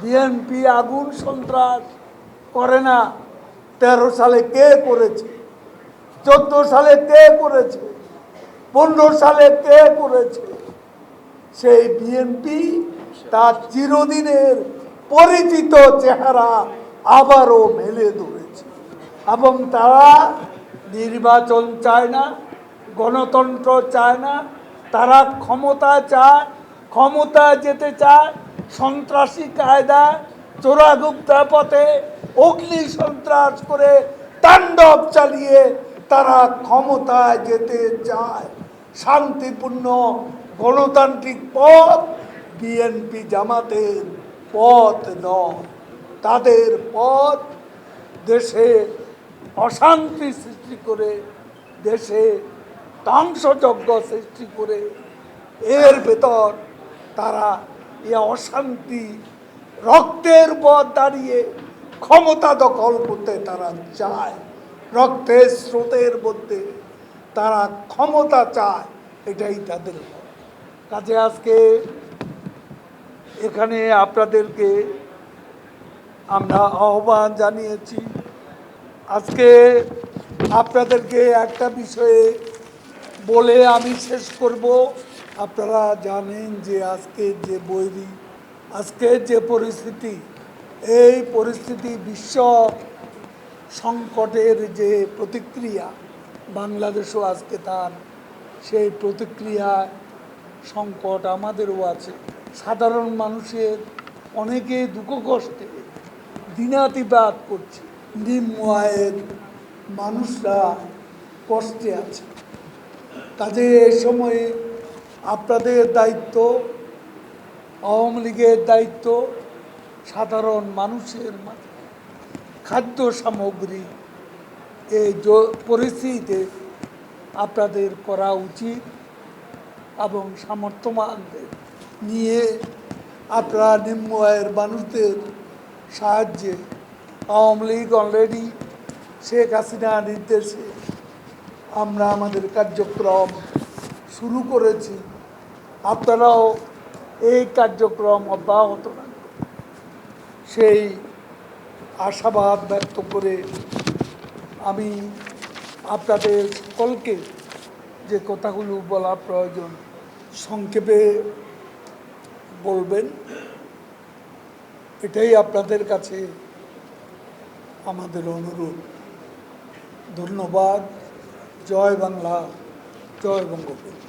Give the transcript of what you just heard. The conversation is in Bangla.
বিএনপি আগুন সন্ত্রাস করে না। তেরো সালে কে করেছে? চোদ্দ সালে কে করেছে? পনেরো সালে কে করেছে? সেই বিএনপি তার চিরদিনের পরিচিত চেহারা আবারও মেলে ধরেছে। এবং তারা নির্বাচন চায় না, গণতন্ত্র চায় না, তারা ক্ষমতা চায় ক্ষমতায় যেতে চায়, সন্ত্রাসী কায়দা, চোরাগুপ্তা পথে অগ্নি সন্ত্রাস করে তাণ্ডব চালিয়ে তারা ক্ষমতায় যেতে চায়। শান্তিপূর্ণ গণতান্ত্রিক পথ বিএনপি জামাতের পথ নয়। তাদের পথ দেশে অশান্তি সৃষ্টি করে, দেশে ধ্বংসযজ্ঞ সৃষ্টি করে। এর ভেতর তারা এ অশান্তি রক্তের পথ দাঁড়িয়ে ক্ষমতা দখল করতে তারা চায়। রক্তের স্রোতের মধ্যে তারা ক্ষমতা চায়, এটাই তাদের। কাজে আজকে এখানে আপনাদেরকে আমরা আহ্বান জানিয়েছি। আজকে আপনাদেরকে একটা বিষয়ে বলে আমি শেষ করব। আপনারা জানেন যে আজকে যে বৈরী আজকের যে পরিস্থিতি, এই পরিস্থিতি বিশ্ব সংকটের যে প্রতিক্রিয়া বাংলাদেশও আজকে তার, সেই প্রতিক্রিয়া সংকট আমাদেরও আছে। সাধারণ মানুষের অনেকে দুঃখ কষ্টে দিনাতিপাত করছে। নিম্ন আয়ের মানুষরা কষ্টে আছে। কাজে এই সময়ে আপনাদের দায়িত্ব, আওয়ামী লীগের দায়িত্ব, সাধারণ মানুষের খাদ্য সামগ্রী এই পরিস্থিতিতে আপনাদের করা উচিত এবং সামর্থ্যবানদের নিয়ে আপনারা নিম্ন আয়ের মানুষদের সাহায্যে আওয়ামী লীগ অলরেডি শেখ হাসিনার নির্দেশে আমরা আমাদের কার্যক্রম শুরু করেছি। আপনারাও এই কার্যক্রম অব্যাহত রাখবেন সেই আশাবাদ ব্যক্ত করে আমি আপনাদের সকলকে যে কথাগুলো বলা প্রয়োজন সংক্ষেপে বলবেন, এটাই আপনাদের কাছে আমাদের অনুরোধ। ধন্যবাদ। জয় বাংলা, জয় বঙ্গবন্ধু।